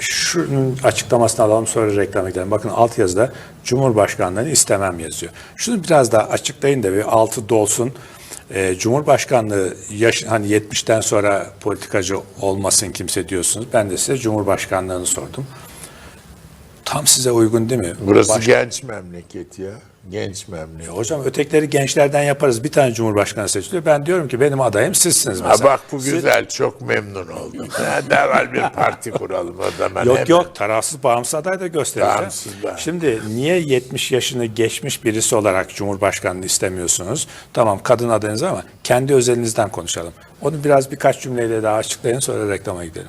şunun açıklamasını alalım sonra reklama gidelim. Bakın alt yazıda Cumhurbaşkanlığını istemem yazıyor. Şunu biraz daha açıklayın da bir altı dolsun. Ee, Cumhurbaşkanlığı yaş, hani 70'ten sonra politikacı olmasın kimse diyorsunuz. Ben de size Cumhurbaşkanlığını sordum. Tam size uygun değil mi? Burası Baş- genç memleket ya. Genç memleket. Hocam ötekileri gençlerden yaparız. Bir tane Cumhurbaşkanı seçiliyor. Ben diyorum ki benim adayım sizsiniz Ha mesela. bak bu güzel. Çok memnun oldum. Ha, derhal bir parti kuralım o zaman. Yok hemen. yok tarafsız bağımsız aday da göstereceğim. Bağımsız da. Şimdi niye 70 yaşını geçmiş birisi olarak Cumhurbaşkanlığı istemiyorsunuz? Tamam kadın adayınız ama kendi özelinizden konuşalım. Onu biraz birkaç cümleyle daha açıklayın sonra reklama gidelim.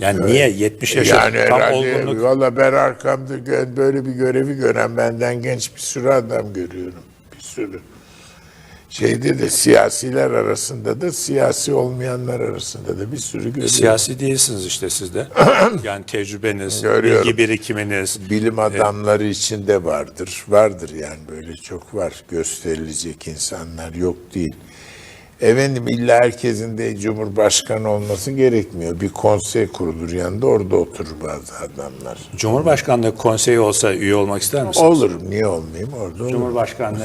Yani niye 70 yaşı Yani tam herhalde olgunluk valla ben arkamda böyle bir görevi gören benden genç bir sürü adam görüyorum. Bir sürü. Şeyde de siyasiler arasında da siyasi olmayanlar arasında da bir sürü görüyorum. siyasi değilsiniz işte siz de. yani tecrübeniz, Görüyorum. bilgi birikiminiz. Bilim adamları içinde vardır. Vardır yani böyle çok var. Gösterilecek insanlar yok değil. Efendim illa herkesin de cumhurbaşkanı olması gerekmiyor. Bir konsey kurulur yanında orada oturur bazı adamlar. Cumhurbaşkanlığı konseyi olsa üye olmak ister misiniz? Olur niye olmayayım orada olur. Cumhurbaşkanlığı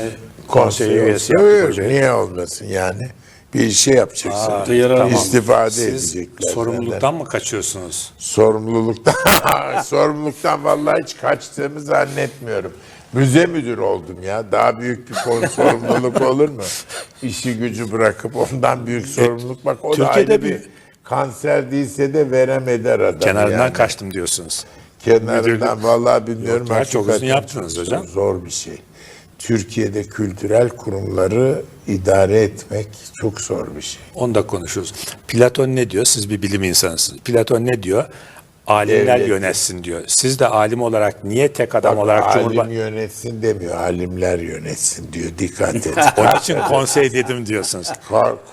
Konsey konseyi üyesi yaptık olur. hocayı. Niye olmasın yani? Bir şey yapacaksın. Tamam. İstifade Siz edecekler. sorumluluktan mı kaçıyorsunuz? Sorumluluktan, sorumluluktan vallahi hiç kaçtığımı zannetmiyorum. Müze müdürü oldum ya. Daha büyük bir sorumluluk olur mu? İşi gücü bırakıp ondan büyük sorumluluk. Bak o da Türkiye'de ayrı bir- bir kanser değilse de verem eder adam. Kenarından yani. kaçtım diyorsunuz. Kenarından vallahi bilmiyorum. Yok çok uzun yaptınız hocam. Zor bir şey. Türkiye'de kültürel kurumları idare etmek çok zor bir şey. Onu da konuşuruz. Platon ne diyor? Siz bir bilim insanısınız. Platon ne diyor? Alimler Devlet. yönetsin diyor. Siz de alim olarak niye tek adam Bak, olarak alim yönetsin demiyor, alimler yönetsin diyor. Dikkat et. Onun için konsey dedim diyorsunuz.